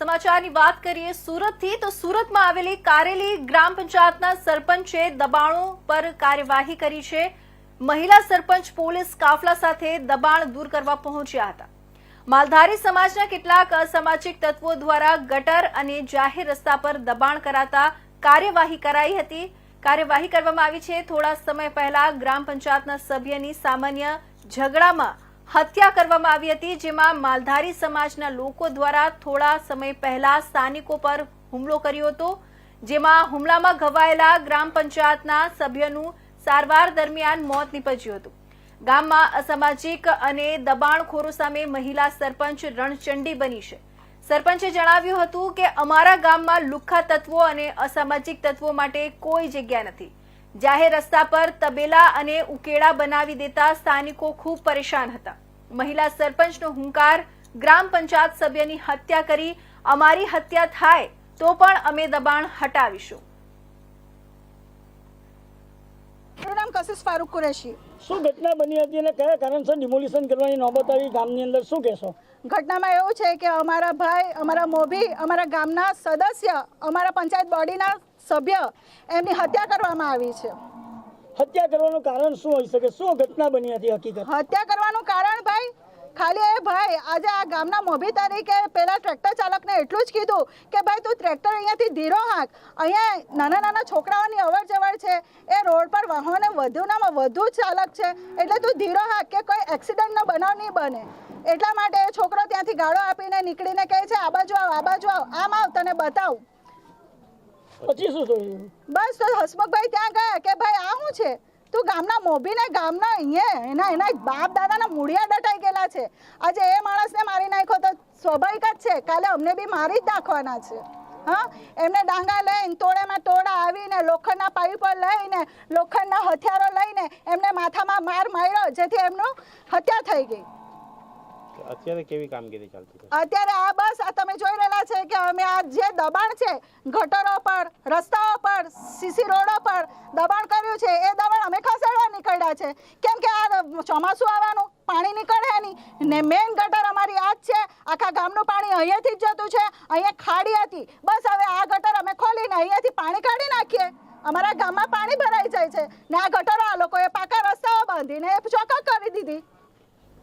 સમાચારની વાત કરીએ સુરતથી, તો સુરતમાં આવેલી કારેલી ગ્રામ પંચાયતના સરપંચે દબાણો પર કાર્યવાહી કરી છે. મહિલા સરપંચ પોલીસ કાફલા સાથે દબાણ દૂર કરવા પહોંચ્યા હતા. માલધારી સમાજના કેટલાક અસામાજિક તત્વો દ્વારા ગટર અને જાહેર રસ્તા પર દબાણ કરાતા કાર્યવાહી કરાઈ હતી. કાર્યવાહી કરવામાં આવી છે. થોડા સમય પહેલા ગ્રામ પંચાયતના સભ્યની સામાન્ય ઝઘડામાં હત્યા કરવામાં આવી હતી, જેમાં માલધારી સમાજના લોકો દ્વારા થોડા સમય પહેલા સ્થાનિકો પર હુમલો કર્યો હતો, જેમાં હુમલામાં ઘવાયેલા ગ્રામ પંચાયતના સભ્યનું સારવાર દરમિયાન મોત નીપજ્યું હતું. ગામમાં અસામાજિક અને દબાણખોરો સામે મહિલા સરપંચ રણચંડી બની છે. સરપંચે જણાવ્યું હતું કે અમારા ગામમાં લુખ્ખા તત્વો અને અસામાજિક તત્વો માટે કોઈ જગ્યા નથી. જાહેર રસ્તા પર તબેલા અને ઉકેડા બનાવી દેતા સ્થાનિકો ખૂબ પરેશાન હતા. મહિલા સરપંચનો હુંકાર ગ્રામ પંચાયત સભ્યની હત્યા કરી અમારી હત્યા થાય તો પણ અમે દબાણ હટાવીશું. મારું નામ કશિશ ફારૂક કુરેશી. શું ઘટના બની હતી અને કયા કારણસર ડિમોલિશન કરવાની નોબત આવી ગામની અંદર શું કહેશો? ઘટનામાં એવું છે કે અમારા ભાઈ અમારા મોભી અમારા ગામના સદસ્ય અમારા પંચાયત બોડીના સભ્ય એમની હત્યા કરવામાં આવી છે. હત્યા કરવાનું કારણ શું હોઈ શકે? શું ઘટના બની હતી હકીકત? હત્યા કરવાનું કારણ ભાઈ ખાલી એ ભાઈ આજે આ ગામના મોભી તરીકે પેલા ટ્રેક્ટર ચાલકને એટલું જ કીધું કે ભાઈ તું ટ્રેક્ટર અહીંયાથી ધીરો હાંક. અહીંયા નાના નાના છોકરાઓની અવર જવર છે. એ રોડ પર વાહનો વધુનામાં વધુ ચાલક છે. એટલે તું ધીરો હાંક કે કોઈ એક્સિડન્ટનો બનાવ નહીં બને. એટલા માટે એ છોકરો ત્યાંથી ગાળો આપીને નીકળીને કહે છે આ બાજુ આવ આ બાજુ આવ આમ આવ તને બતાવું. બસ તો હસમુખભાઈ ત્યાં ગયા કે ભાઈ, આ શું છે? તું ગામના મોભીને ગામના અહીંયા એના એના બાપ દાદાના મૂળિયા દટાઈ ગયેલા છે. આજે એ માણસને મારી નાખ્યો તો સ્વાભાવિક જ છે. કાલે અમને બી મારી જ નાખવાના છે. હા? એમને ડાંગા લઈને તોડેમાં તોડા આવીને, લોખંડના પાઇપ લઈને, લોખંડના હથિયારો લઈને એમને માથામાં માર માર્યો, જેથી એમનું હત્યા થઈ ગઈ. અત્યારે કેવી કામગીરી ચાલતી છે? અત્યારે આ બસ, આ તમે જોઈ રહેલા છે કે અમે આ જે દબાણ છે, ગટરો પર, રસ્તાઓ પર સીસી રોડો પર દબાણ કર્યું છે, એ દબાણ અમે ખસેડવા નીકળ્યા છે. કેમ કે આ ચોમાસું આવવાનું, પાણી નીકળે નહીં. ને મેઇન ગટર અમારી આ જ છે, આખા ગામનું પાણી અહીંયાથી જ જતું છે, અહીંયા ખાડી હતી. બસ હવે આ ગટર અમે ખોલીને અહીંયાથી પાણી કાઢી નાખીએ. અમારા ગામમાં પાણી ભરાઈ જાય છે. ને આ ગટરો આ લોકોએ પાકા રસ્તાઓ બાંધીને ચોખ્ખા